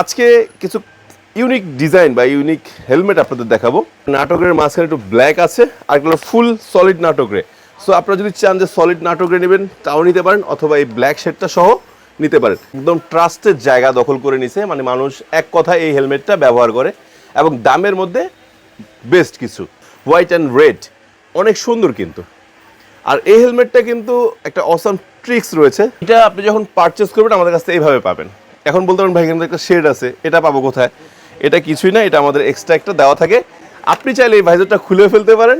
আজকে কিছু unique design বা ইউনিক হেলমেট আপনাদের দেখাবো। নাটকের মাঝখানে একটু ব্ল্যাক আছে, আর এগুলো ফুল সলিড নাটকরে। সো আপনারা যদি চান যে সলিড নাটকরে নেবেন, তাও নিতে পারেন, অথবা এই ব্ল্যাক শেডটা সহ নিতে পারেন। একদম ট্রাস্টের জায়গা দখল করে নিছে মানে মানুষ এক কথায় এই হেলমেটটা ব্যবহার করে, এবং দামের মধ্যে বেস্ট কিছু। হোয়াইট অ্যান্ড রেড অনেক সুন্দর কিন্তু। আর এই হেলমেটটা কিন্তু একটা অসাম ট্রিক্স রয়েছে। এটা আপনি যখন পারচেস করবেন, আমাদের কাছ এইভাবে পাবেন। এখন বলতে পারেন ভাই একটা শেড আছে, এটা পাবো কোথায়? এটা কিছুই না, এটা আমাদের এক্সট্রা একটা দেওয়া থাকে। আপনি চাইলে এই ভাইজারটা খুলে ফেলতে পারেন।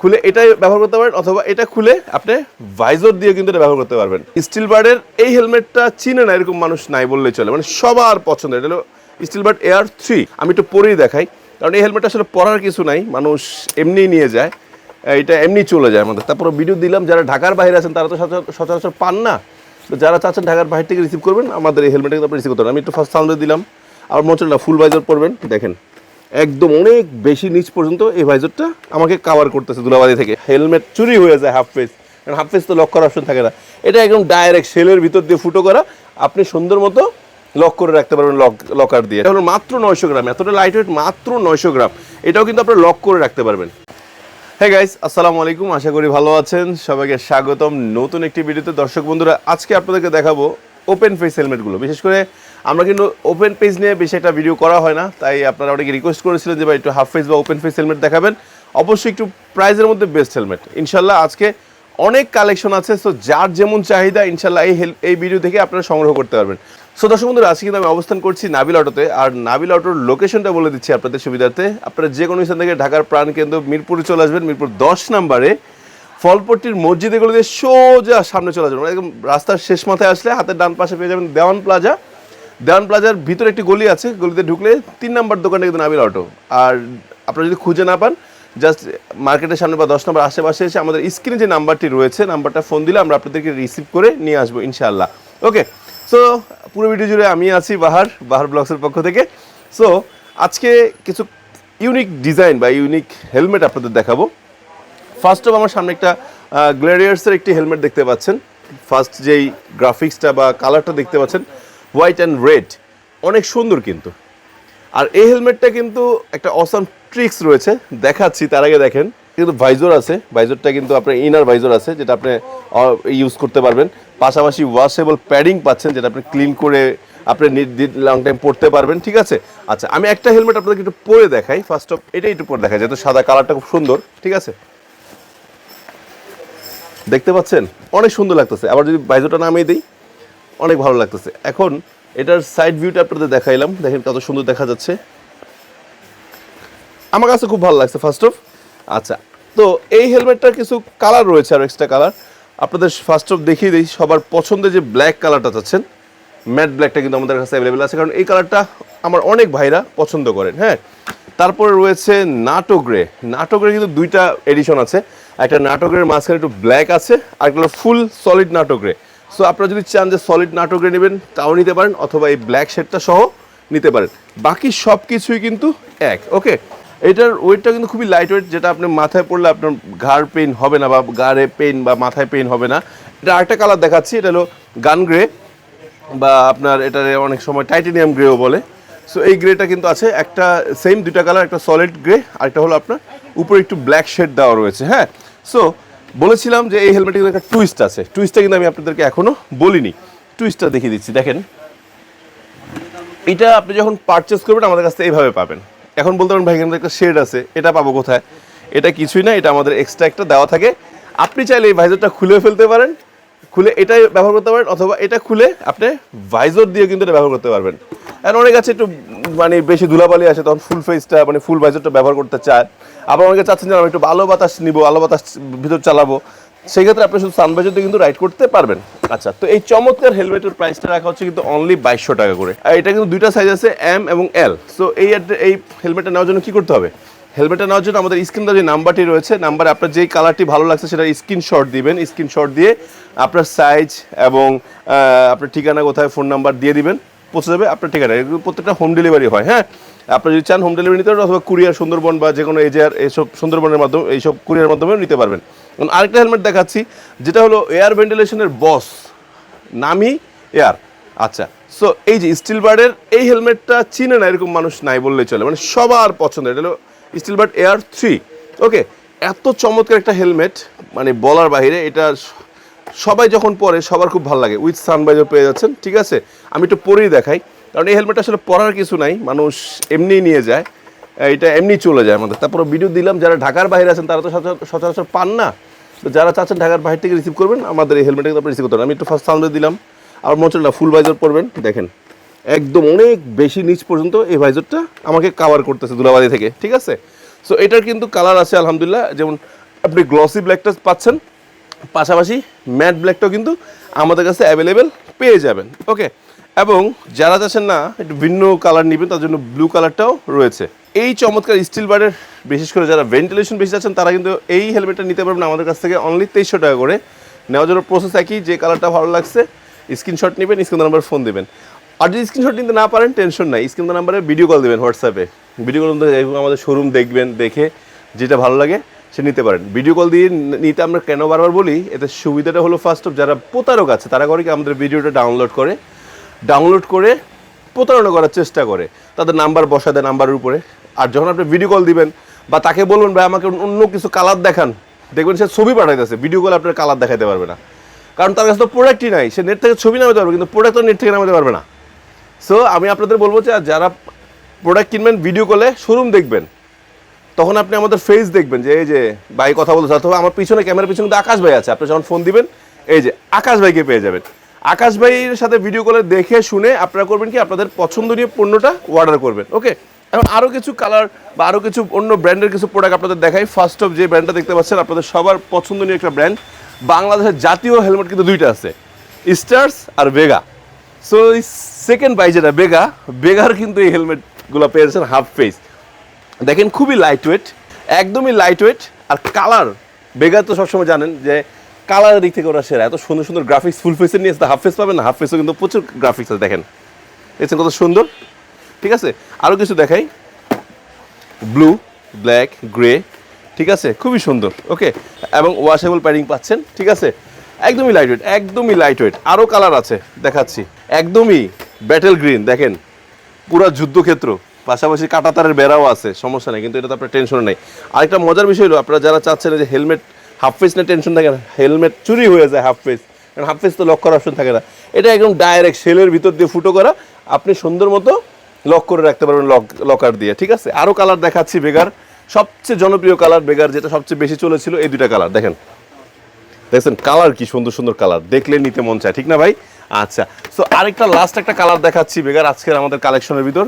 খুলে এটাই ব্যবহার করতে পারেন, অথবা এটা খুলে আপনি ভাইজর দিয়ে কিন্তু এটা ব্যবহার করতে পারবেন। স্টিল বার্ডের এই হেলমেটটা চিনে না, এরকম মানুষ নাই বললেই চলে। মানে সবার পছন্দ, এটা হলো স্টিল বার্ড এয়ার থ্রি আমি একটু পরেই দেখাই, কারণ এই হেলমেটটা আসলে পরার কিছু নাই, মানুষ এমনিই নিয়ে যায়। এটা এমনি চলে যায় আমাদের। তারপর ভিডিও দিলাম, যারা ঢাকার বাইরে আছেন, তারা তো সচরাচর পান না। তো যারা চাচ্ছেন ঢাকার বাইরে থেকে রিসিভ করবেন, আমাদের এই হেলমেটটা কিন্তু আপনি রিসিভ করতে আমি একটু ফার্স্ট সাউন্ডে দিলাম। আর মনে ফুল ভাইজার পরবেন। দেখেন, একদম অনেক বেশি নিচ পর্যন্ত এই ভাইজারটা আমাকে কাভার করতেছে দুলাবাদি থেকে। হেলমেট চুরি হয়ে যায় হাফ ফেস কারণ হাফ ফেস তো লক করার অপশন থাকে না। এটা একদম ডাইরেক্ট সেলের ভিতর দিয়ে ফুটো করা। আপনি সুন্দর মতো লক করে রাখতে পারবেন লক লকার দিয়ে। এটা হলো মাত্র নয়শো গ্রাম। এতটা লাইট ওয়েট মাত্র নয়শো গ্রাম। এটাও কিন্তু আপনার লক করে রাখতে পারবেন। হ্যাঁ গাইস আসসালামু আলাইকুম, আশা করি ভালো আছেন। সবাইকে স্বাগতম নতুন একটি ভিডিওতে। দর্শক বন্ধুরা, আজকে আপনাদেরকে দেখাবো ওপেন ফেস হেলমেটগুলো বিশেষ করে আমরা কিন্তু ওপেন পেজ নিয়ে বেশি একটা ভিডিও করা হয় না, তাই আপনারা অনেকে রিকোয়েস্ট করেছিলেন যে ভাই একটু হাফ ফেস বা ওপেন ফেস হেলমেট দেখাবেন। অবশ্যই একটু প্রাইজের মধ্যে বেস্ট হেলমেট ইনশাল্লাহ আজকে অনেক কালেকশন আছে সো যার যেমন চাহিদা ইনশাল্লাহ এই এই ভিডিও থেকে আপনারা সংগ্রহ করতে পারবেন। সো দর্শক বন্ধুরা, আজকে কিন্তু আমি অবস্থান করছি নাবিল অটোতে। আর নাবিল অটোর লোকেশনটা বলে দিচ্ছি আপনাদের সুবিধার্থে। আপনারা যে কোনো স্থান থেকে ঢাকার প্রাণকেন্দ্র মিরপুরে চলে আসবেন, মিরপুর দশ নাম্বারে। ফলপট্টির মসজিদে দিয়ে সোজা সামনে চলে যাবেন একদম রাস্তার শেষ মাথায় আসলে হাতের ডান পাশে পেয়ে যাবেন দেওয়ান প্লাজা। দেওয়ান প্লাজার ভিতরে একটি গলি আছে, গলিতে ঢুকলে তিন নাম্বার দোকানে কিন্তু নাবিল অটো। আর আপনারা যদি খুঁজে না পান জাস্ট মার্কেটের সামনে বা দশ নম্বর আশেপাশে এসে আমাদের স্ক্রিনে যে নাম্বারটি রয়েছে, নাম্বারটা ফোন দিলে আমরা আপনাদেরকে রিসিভ করে নিয়ে আসব, ইনশাআল্লাহ। ওকে সো পুরো ভিডিও জুড়ে আমি আছি বাহার বাহার ব্লগসের পক্ষ থেকে। সো আজকে কিছু ইউনিক ডিজাইন বা ইউনিক হেলমেট আপনাদের দেখাবো। ফার্স্ট অফ আমার সামনে একটা গ্লেরিয়ার্সের একটি হেলমেট দেখতে পাচ্ছেন। ফার্স্ট যেই গ্রাফিক্সটা বা কালারটা দেখতে পাচ্ছেন হোয়াইট অ্যান্ড রেড অনেক সুন্দর কিন্তু। আর এই হেলমেটটা কিন্তু একটা অসাম ট্রিক্স রয়েছে। দেখাচ্ছি, তার আগে দেখেন। কিন্তু ভাইজর আছে। ভাইজরটা কিন্তু আপনার ইনার ভাইজর আছে, যেটা আপনি ইউজ করতে পারবেন। পাশাপাশি ওয়াশেবল প্যাডিং পাচ্ছেন, যেটা আপনি ক্লিন করে আপনি লং টাইম পড়তে পারবেন, ঠিক আছে? আচ্ছা আমি একটা হেলমেট আপনাদেরকে একটু পরে দেখাই। ফার্স্ট অফ এটাই একটু পরে দেখাই, যেহেতু সাদা কালারটা খুব সুন্দর, ঠিক আছে? দেখতে পাচ্ছেন? অনেক সুন্দর লাগতেছে। আবার যদি বাইজোটা নামিয়ে দিই, অনেক ভালো লাগতেছে। এখন, এটার সাইড ভিউটা আপনাদের দেখাইলাম। দেখেন কত সুন্দর দেখা যাচ্ছে। আমার কাছে খুব ভালো লাগছে ফার্স্ট অফ আচ্ছা তো এই হেলমেটটার কিছু কালার রয়েছে, আর এক্সট্রা কালার আপনাদের ফার্স্ট অফ দেখিয়ে দিই, সবার পছন্দের যে ব্ল্যাক কালারটা চাচ্ছেন ম্যাট ব্ল্যাকটা কিন্তু আমাদের কাছে অ্যাভেলেবেল আছে, কারণ এই কালারটা আমার অনেক ভাইরা পছন্দ করেন হ্যাঁ? তারপরে রয়েছে নাটোগ্রে নাটোগ্রে কিন্তু দুইটা এডিশন আছে। একটা নাটোগ্রের মাঝখানে একটু ব্ল্যাক আছে, আর একটা ফুল সলিড নাটোগ্রে সো আপনারা যদি চান যে সলিড নাটোগ্রে নেবেন, তাও নিতে পারেন, অথবা এই ব্ল্যাক শেডটা সহ নিতে পারেন। বাকি সব কিছুই কিন্তু এক ওকে এটার ওয়েটটা কিন্তু খুবই লাইট ওয়েট যেটা আপনি মাথায় পড়লে আপনার ঘাড় পেইন হবে না বা গাড়ে পেইন বা মাথায় পেইন হবে না। এটা আরেকটা কালার দেখাচ্ছি, এটা হলো গান গ্রে বা আপনার এটার অনেক সময় টাইটেনিয়াম গ্রেও বলে। সো এই গ্রেটা কিন্তু আছে, একটা সেম দুইটা কালার একটা সলিড গ্রে আর একটা হলো আপনার উপরে একটু ব্ল্যাক শেড দেওয়া রয়েছে হ্যাঁ? সো বলেছিলাম যে এই হেলমেটে কিন্তু একটা টুইস্ট আছে। টুইস্টটা কিন্তু আমি আপনাদেরকে এখনও বলিনি। টুইস্টটা দেখিয়ে দিচ্ছি, দেখেন। এটা আপনি যখন পারচেস করবেন, আমাদের কাছ থেকে এইভাবে পাবেন। এখন বলতে পারেন ভাই, এখানে একটা শেড আছে, এটা পাবো কোথায়? এটা কিছুই না, এটা আমাদের এক্সট্রা একটা দেওয়া থাকে। আপনি চাইলে এই ভাইজারটা খুলে ফেলতে পারেন, খুলে এটাই ব্যবহার করতে পারেন, অথবা এটা খুলে আপনি ভাইজর দিয়ে কিন্তু এটা ব্যবহার করতে পারবেন। আর অনেক আছে একটু মানে বেশি ধুলাবালি আসে তখন ফুল ফেসটা মানে ফুল ভাইজরটা ব্যবহার করতে চায়। আবার অনেকে চাচ্ছেন যে আমি একটু আলো বাতাস নিবো, আলো বাতাস ভিতর চালাবো। সেই ক্ষেত্রে আপনি শুধু সানভাইজার কিন্তু রাইড করতে পারবেন। আচ্ছা তো এই চমৎকার হেলমেটের প্রাইসটা রাখা হচ্ছে কিন্তু অনলি বাইশশো টাকা করে। আর এটা কিন্তু দুইটা সাইজ আছে এম এবং এল সো এই এই হেলমেটটা নেওয়ার জন্য কি করতে হবে? হেলমেটটা নেওয়ার জন্য আমাদের স্ক্রিন যে নাম্বারটি রয়েছে নাম্বারে আপনার যেই কালারটি ভালো লাগছে সেটা স্ক্রিনশট দিবেন। স্ক্রিনশট দিয়ে আপনার সাইজ এবং আপনার ঠিকানা, কোথায় ফোন নাম্বার দিয়ে দিবেন। পৌঁছে যাবে আপনার ঠিকানা প্রত্যেকটা হোম ডেলিভারি হয় হ্যাঁ? আপনি যদি চান হোম ডেলিভারি নিতে পারেন অথবা কুরিয়ার সুন্দরবন বা যে কোনো এজিআর এইসব সুন্দরবনের মাধ্যমে, এইসব কুরিয়ার মাধ্যমেও নিতে পারবেন। এখন আরেকটা হেলমেট দেখাচ্ছি, যেটা হলো এয়ার ভেন্টিলেশনের বস নামি এয়ার আচ্ছা সো এই যে স্টিল বার্ডের এই হেলমেটটা চিনে না এরকম মানুষ নাই বললেই চলে। মানে সবার পছন্দের, এটা হলো Steelbird air three okay এত চমৎকার একটা হেলমেট মানে বলার বাইরে, এটা সবাই যখন পরে সবার খুব ভালো লাগে। উইথ সানবাইজার পেয়ে যাচ্ছেন, ঠিক আছে? আমি একটু পরেই দেখাই। কারণ এই হেলমেট আসলে পরার কিছু নাই, মানুষ এমনিই নিয়ে যায় এটা এমনি চলে যায় আমাদের। তারপরে ভিডিও দিলাম, যারা ঢাকার বাইরে আছেন, তারা তো সচরাচর- পান না। তো যারা চাচ্ছেন ঢাকার বাইরে থেকে রিসিভ করবেন, আমাদের এই হেলমেটটা আপনি রিসিভ করতে আমি একটু ফার্স্ট সাউন্ডে দিলাম, আর মনে ফুল ভাইজার পরবেন, দেখেন। একদম অনেক বেশি নিচ পর্যন্ত এই ভাইজারটা আমাকে কাভার করতেছে দুলাবাড়ি থেকে, ঠিক আছে? সো এটার কিন্তু কালার আছে, আলহামদুলিল্লাহ। যেমন আপনি গ্লসি ব্ল্যাকটা পাচ্ছেন, পাশাপাশি ম্যাট ব্ল্যাকটাও কিন্তু আমাদের কাছে অ্যাভেলেবেল পেয়ে যাবেন। ওকে এবং যারা চাচ্ছেন না, একটু ভিন্ন কালার নেবেন, তার জন্য ব্লু কালারটাও রয়েছে। এই চমৎকার স্টিল বারের বিশেষ করে যারা ভেন্টিলেশন বেশি চাচ্ছেন তারা কিন্তু এই হেলমেটটা নিতে পারবেন আমাদের কাছ থেকে অনলি তেইশশো টাকা করে। নেওয়ার জন্য প্রসেস একই, যে কালারটা ভালো লাগছে স্ক্রিনশট নেবেন স্ক্রিন নাম্বার ফোন দেবেন। আর যদি স্ক্রিনশট নিতে না পারেন টেনশন নাই। স্ক্রিন নাম্বারে ভিডিও কল দেবেন হোয়াটসঅ্যাপে ভিডিও কল আমাদের শোরুম দেখবেন, দেখে যেটা ভালো লাগে, সে নিতে পারেন। ভিডিও কল দিয়ে নিতে আমরা কেন বারবার বলি, এতে সুবিধাটা হলো ফার্স্ট অফ যারা প্রতারক আছে, তারা করে কি আমাদের ভিডিওটা ডাউনলোড করে। ডাউনলোড করে প্রতারণা করার চেষ্টা করে। তাদের নাম্বার বসা দেয় নাম্বারের উপরে। আর যখন আপনি ভিডিও কল দিবেন বা তাকে বলবেন, ভাই, আমাকে অন্য কিছু কালার দেখান। দেখবেন সে ছবি পাঠাইতেছে। ভিডিও কল আপনার কালার দেখাতে পারবে না। কারণ তার কাছে তো প্রোডাক্টই নাই। সে নেট থেকে ছবি নামাতে পারবে, কিন্তু প্রোডাক্ট তো নেট থেকে নামাতে পারবে না। সো আমি আপনাদের বলব যে, যারা প্রোডাক্ট কিনবেন ভিডিও কলে শোরুম দেখবেন, তখন আপনি আমাদের ফেস দেখবেন যে, এই যে, ভাই, কথা বলতে অথবা আমার পিছনে ক্যামেরার পিছনে কিন্তু আকাশ ভাই আছে। আপনি যখন ফোন দিবেন, এই যে, আকাশ ভাইকে পেয়ে যাবেন। আকাশ ভাইয়ের সাথে ভিডিও কলে দেখে শুনে আপনারা করবেন কি? আপনাদের পছন্দনীয় পণ্যটা অর্ডার করবেন ওকে এখন আরও কিছু কালার বা আরও কিছু অন্য ব্র্যান্ডের কিছু প্রোডাক্ট আপনাদের দেখাই। ফার্স্ট অফ যে ব্র্যান্ডটা দেখতে পাচ্ছেন, আপনাদের সবার পছন্দনীয় একটা ব্র্যান্ড বাংলাদেশের জাতীয় হেলমেট কিন্তু দুইটা আছে স্টার্স আর বেগা সো এই সেকেন্ড বাই যেটা বেগা বেগার কিন্তু এই হেলমেটগুলো পেয়েছেন হাফ ফেস দেখেন, খুবই লাইট ওয়েট একদমই লাইট ওয়েট আর কালার বেগা তো সবসময় জানেন যে কালারের দিক থেকে ওরা সেরা। এত সুন্দর সুন্দর গ্রাফিক্স ফুল ফেসের নিয়ে হাফ ফেস পাবেন না হাফ ফেসও কিন্তু প্রচুর গ্রাফিক্স আছে, দেখেন। দেখছেন কত সুন্দর? ঠিক আছে? আরও কিছু দেখাই। ব্লু ব্ল্যাক গ্রে ঠিক আছে? খুবই সুন্দর। ওকে এবং ওয়াশেবল প্যাডিং পাচ্ছেন, ঠিক আছে? একদমই লাইট ওয়েট একদমই লাইট ওয়েট আরও কালার আছে, দেখাচ্ছি। একদমই ব্যাটেল গ্রিন দেখেন? পুরো যুদ্ধক্ষেত্র। পাশাপাশি কাটাতারের বেড়াও আছে, সমস্যা নেই, কিন্তু এটা তো আপনার টেনশন নেই। আরেকটা মজার বিষয় হলো, আপনারা যারা চাচ্ছেন যে হেলমেট হাফ ফেস নিয়ে টেনশন থাকে না হেলমেট চুরি হয়ে যায় হাফ ফেস কারণ হাফ ফেস তো লক করার অপশন থাকে না। এটা একদম ডাইরেক্ট সেলের ভিতর দিয়ে ফুটো করা, আপনি সুন্দর মতো লক করে রাখতে পারবেন লক লকার দিয়ে, ঠিক আছে? আরও কালার দেখাচ্ছি বেগার। সবচেয়ে জনপ্রিয় কালার বেগার যেটা সবচেয়ে বেশি চলেছিল, এই দুটা কালার দেখেন। দেখছেন কালার কি সুন্দর সুন্দর কালার দেখলে নিতে মন চায়, ঠিক না ভাই? আচ্ছা সো আরেকটা লাস্ট একটা কালার দেখাচ্ছি বেগার, আজকের আমাদের কালেকশনের ভিতর।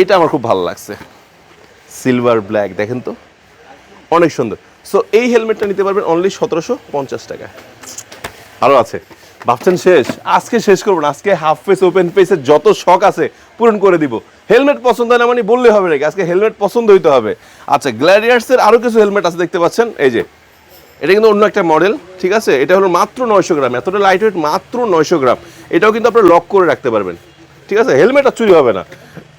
এটা আমার খুব ভালো লাগছে। সিলভার ব্ল্যাক দেখেন তো? অনেক সুন্দর। সো এই হেলমেটটা নিতে পারবেন অনলি সতেরোশো পঞ্চাশ টাকা আরও আছে। ভাবছেন শেষ। আজকে শেষ করব না। আজকে হাফ ফেস ওপেন ফেসের যত শখ আছে পূরণ করে দিব। হেলমেট পছন্দ হয় না মানে বললে হবে নাকি? আজকে হেলমেট পছন্দ হইতে হবে। আচ্ছা গ্ল্যাডিয়ার্সের আরও কিছু হেলমেট আছে দেখতে পাচ্ছেন। এই যে, এটা কিন্তু অন্য একটা মডেল ঠিক আছে? এটা হলো মাত্র নয়শো গ্রাম। এতটা লাইট ওয়েট মাত্র নয়শো গ্রাম। এটাও কিন্তু আপনারা লক করে রাখতে পারবেন। ঠিক আছে? হেলমেট আর চুরি হবে না।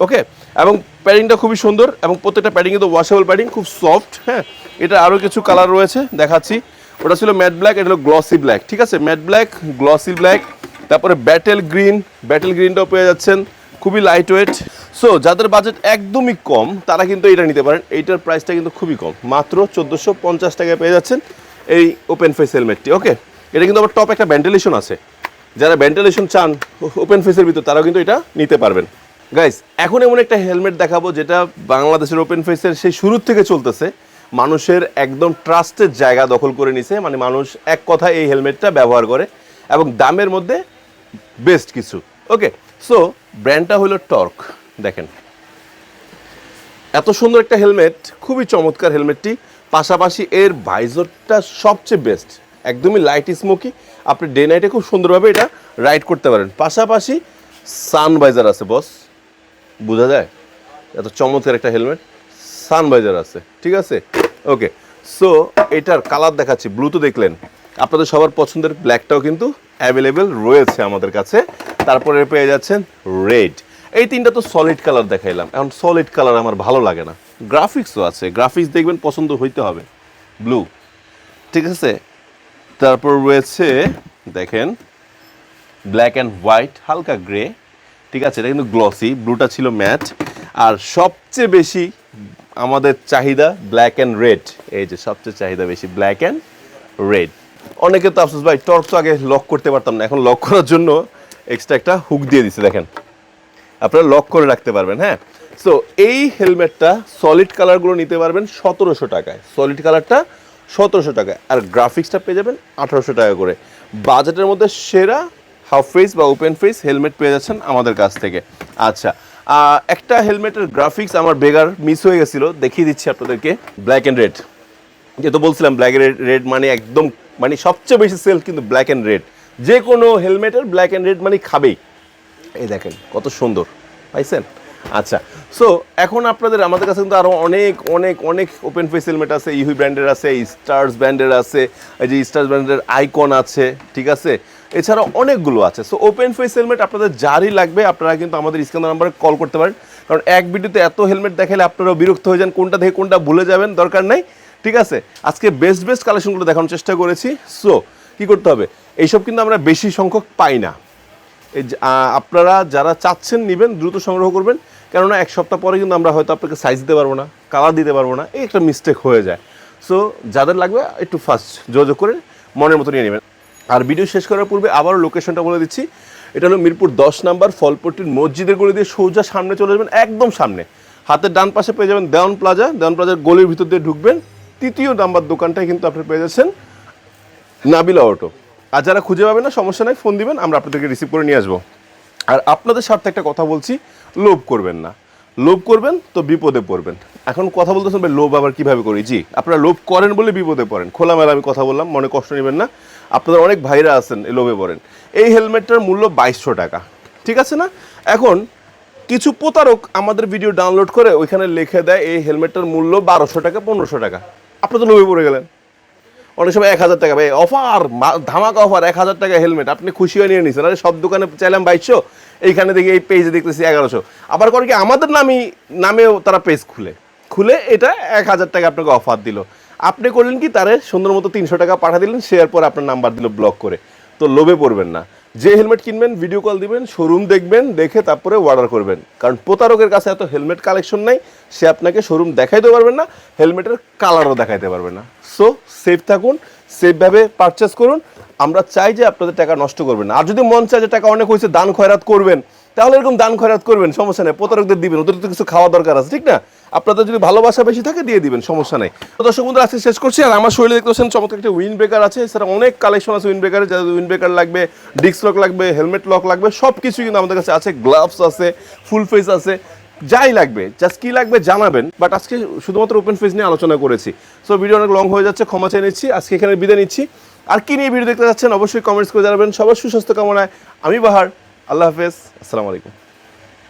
ওকে এবং প্যাডিংটা খুবই সুন্দর এবং প্রত্যেকটা প্যাডিং কিন্তু ওয়াশেবল প্যাডিং খুব সফট হ্যাঁ? এটা আরও কিছু কালার রয়েছে, দেখাচ্ছি। ওটা ছিল ম্যাট ব্ল্যাক এটা হলো গ্লসি ব্ল্যাক ঠিক আছে? ম্যাট ব্ল্যাক গ্লসি ব্ল্যাক তারপরে ব্যাটেল গ্রিন ব্যাটেল গ্রিনটাও পেয়ে যাচ্ছেন, খুবই লাইট ওয়েট সো যাদের বাজেট একদমই কম, তারা কিন্তু এটা নিতে পারেন। এইটার প্রাইসটা কিন্তু খুবই কম, মাত্র চোদ্দোশো পঞ্চাশ টাকায় পেয়ে যাচ্ছেন এই ওপেন ফেস হেলমেটটি ওকে এটা কিন্তু আবার টপ একটা ভেন্টিলেশন আছে। যারা ভেন্টিলেশন চান ওপেন ফেসের ভিতর, তারাও কিন্তু এটা নিতে পারবেন। গাইস এখন এমন একটা হেলমেট দেখাবো যেটা বাংলাদেশের ওপেন ফেসের সেই শুরুর থেকে চলতেছে। মানুষের একদম ট্রাস্টের জায়গা দখল করে নিছে মানে মানুষ এক কথায় এই হেলমেটটা ব্যবহার করে এবং দামের মধ্যে বেস্ট কিছু। ওকে সো ব্র্যান্ডটা হলো টর্ক দেখেন। এত সুন্দর একটা হেলমেট খুবই চমৎকার হেলমেটটি পাশাপাশি এর ভাইজরটা সবচেয়ে বেস্ট একদমই লাইট স্মোকি আপনি ডে নাইটে খুব সুন্দরভাবে এটা রাইড করতে পারেন। পাশাপাশি সান ভাইজার আছে বস বোঝা যায়? এত চমৎকার একটা হেলমেট সান ভাইজার আছে, ঠিক আছে? ওকে সো এটার কালার দেখাচ্ছি ব্লু তো দেখলেন। আপনাদের সবার পছন্দের ব্ল্যাকটাও কিন্তু অ্যাভেলেবেল রয়েছে আমাদের কাছে। তারপরে পেয়ে যাচ্ছেন রেড এই তিনটা তো সলিড কালার দেখাইলাম। এখন সলিড কালার আমার ভালো লাগে না। গ্রাফিক্সও আছে গ্রাফিক্স দেখবেন পছন্দ হইতে হবে। ব্লু ঠিক আছে? তারপর রয়েছে, দেখেন ব্ল্যাক অ্যান্ড হোয়াইট হালকা গ্রে ঠিক আছে, এটা কিন্তু গ্লসি ব্লুটা ছিল ম্যাট আর সবচেয়ে বেশি আমাদের চাহিদা ব্ল্যাক অ্যান্ড রেড এই যে সবচেয়ে চাহিদা বেশি ব্ল্যাক অ্যান্ড রেড অনেকে তো আফসোস, ভাই টর্চ তো আগে লক করতে পারতাম না, এখন লক করার জন্য এক্সট্রা একটা হুক দিয়ে দিচ্ছে দেখেন। আপনারা লক করে রাখতে পারবেন হ্যাঁ? সো এই হেলমেটটা সলিড কালারগুলো নিতে পারবেন সতেরোশো টাকায়। সলিড কালারটা সতেরোশো টাকায়। আর গ্রাফিক্সটা পেয়ে যাবেন আঠারোশো টাকা করে। বাজেটের মধ্যে সেরা হাফ ফেস বা ওপেন ফেস হেলমেট পেয়ে যাচ্ছেন আমাদের কাছ থেকে। আচ্ছা একটা হেলমেটের গ্রাফিক্স আমার বেগার মিস হয়ে গেছিল, দেখিয়ে দিচ্ছি আপনাদেরকে। ব্ল্যাক অ্যান্ড রেড যেহেতু বলছিলাম ব্ল্যাক রেড রেড মানে একদম মানে সবচেয়ে বেশি সেল কিন্তু ব্ল্যাক অ্যান্ড রেড যে কোনো হেলমেটের ব্ল্যাক অ্যান্ড রেড মানে খাবেই। এই দেখেন, কত সুন্দর, পাইছেন? আচ্ছা সো এখন আপনাদের, আমাদের কাছে কিন্তু আরও অনেক অনেক অনেক ওপেন ফেস হেলমেট আছে, ইহুই ব্র্যান্ডের আছে স্টার্স ব্র্যান্ডের আছে, এই যে স্টার্স ব্র্যান্ডের আইকন আছে, ঠিক আছে? এছাড়াও অনেকগুলো আছে। সো ওপেন ফেস হেলমেট আপনাদের যারই লাগবে, আপনারা কিন্তু আমাদের স্ক্যান নাম্বারে কল করতে পারেন। কারণ এক ভিডিওতে এত হেলমেট দেখালে আপনারাও বিরক্ত হয়ে যান, কোনটা থেকে কোনটা ভুলে যাবেন, দরকার নাই। ঠিক আছে? আজকে বেস্ট বেস্ট কালেকশনগুলো দেখানোর চেষ্টা করেছি। সো কি করতে হবে? এইসব কিন্তু আমরা বেশি সংখ্যক পাই না। এই আপনারা যারা চাচ্ছেন নেবেন, দ্রুত সংগ্রহ করবেন। কেননা এক সপ্তাহ পরে কিন্তু আমরা হয়তো আপনাকে সাইজ দিতে পারব না কালার দিতে পারব না, এই একটা মিস্টেক হয়ে যায়। সো যাদের লাগবে একটু ফার্স্ট যোগাযোগ করে মনের মতো নিয়ে নেবেন। আর ভিডিও শেষ করার পূর্বে আবারও লোকেশনটা বলে দিচ্ছি। এটা হলো মিরপুর দশ নাম্বার ফলপট্টির মসজিদের গলি দিয়ে সোজা সামনে চলে যাবেন, একদম সামনে। হাতের ডান পাশে পেয়ে যাবেন দেওয়ান প্লাজা। দেওয়ান প্লাজার গলির ভিতর দিয়ে ঢুকবেন। তৃতীয় নাম্বার দোকানটাই কিন্তু আপনি পেয়ে যাচ্ছেন নাবিলা অটো। আর যারা খুঁজে পাবেন না, সমস্যা নাই ফোন দিবেন, আমরা আপনাদেরকে রিসিভ করে নিয়ে আসব। আর আপনাদের স্বার্থে একটা কথা বলছি, লোভ করবেন না। লোভ করবেন, তো বিপদে পড়বেন। এখন কথা বলতেছেন ভাই, লোভ আবার কীভাবে করি? জি, আপনারা লোভ করেন বলে বিপদে পড়েন। খোলামেলা আমি কথা বললাম, মনে কষ্ট নেবেন না। আপনাদের অনেক ভাইরা আছেন লোভে পড়েন। এই হেলমেটটার মূল্য বাইশশো টাকা। ঠিক আছে না? এখন কিছু প্রতারক আমাদের ভিডিও ডাউনলোড করে ওইখানে লিখে দেয়, এই হেলমেটটার মূল্য বারোশো টাকা, পনেরোশো টাকা। আপনি তো লোভে পড়ে গেলেন। অনেক সময় এক হাজার টাকা, ভাই, অফার ধামাকা অফার, এক হাজার টাকা হেলমেট। আপনি খুশি হয়ে নিয়ে নিছেন। আরে সব দোকানে চাইলাম বাইশশো, এইখানে দেখি এই পেজে দেখতেছি এগারোশো। আবার করে কি আমাদের নামই, নামেও তারা পেজ খুলে। খুলে এটা এক হাজার টাকা আপনাকে অফার দিল। আপনি করলেন কি, তারে সুন্দর মতো তিনশো টাকা পাঠা দিলেন শেয়ার পর আপনার নাম্বার দিল ব্লক করে। তো লোভে পড়বেন না। যে হেলমেট কিনবেন ভিডিও কল দিবেন শোরুম দেখবেন, দেখে তারপরে অর্ডার করবেন। কারণ প্রতারকের কাছে এত হেলমেট কালেকশন নাই, সে আপনাকে শোরুম দেখাইতে পারবেন না হেলমেটের কালারও দেখাইতে পারবে না। সো সেফ থাকুন সেফভাবে পারচেস করুন। আমরা চাই যে আপনাদের টাকা নষ্ট করবেন আর যদি মন চায় যে টাকা অনেক হয়েছে, দান খয়রাত করবেন, তাহলে এরকম দান খয়রাত করবেন, সমস্যা নেই, প্রতারকদের দিবেন, ওদের তো কিছু খাওয়া দরকার আছে, ঠিক না? আপনাদের যদি ভালোবাসা বেশি থাকে, দিয়ে দিবেন, সমস্যা নেই। দর্শক বন্ধুরা, আজকে শেষ করছি, আর আমার শরীরে দেখতে পাচ্ছেন চমৎকার একটা উইন ব্রেকার আছে। সেটা অনেক কালেকশন আছে উইন ব্রেকারের যাদের উইন ব্রেকার লাগবে ডিস্ক লক লাগবে হেলমেট লক লাগবে সব কিছু কিন্তু আমাদের কাছে আছে গ্লাভস আছে ফুল ফেস আছে, যাই লাগবে জাস্ট কি লাগবে জানাবেন। বাট আজকে শুধুমাত্র ওপেন ফেস নিয়ে আলোচনা করেছি। সো ভিডিও অনেক লং হয়ে যাচ্ছে, ক্ষমা চেয়ে নিচ্ছি, আজকে এখানে বিদায় নিচ্ছি। আর কি নিয়ে ভিডিও দেখতে যাচ্ছেন, অবশ্যই কমেন্টস করে জানাবেন। সবার সুস্বাস্থ্য কামনায়, আমি বাহার, আল্লাহ হাফেজ, আসসালামু আলাইকুম।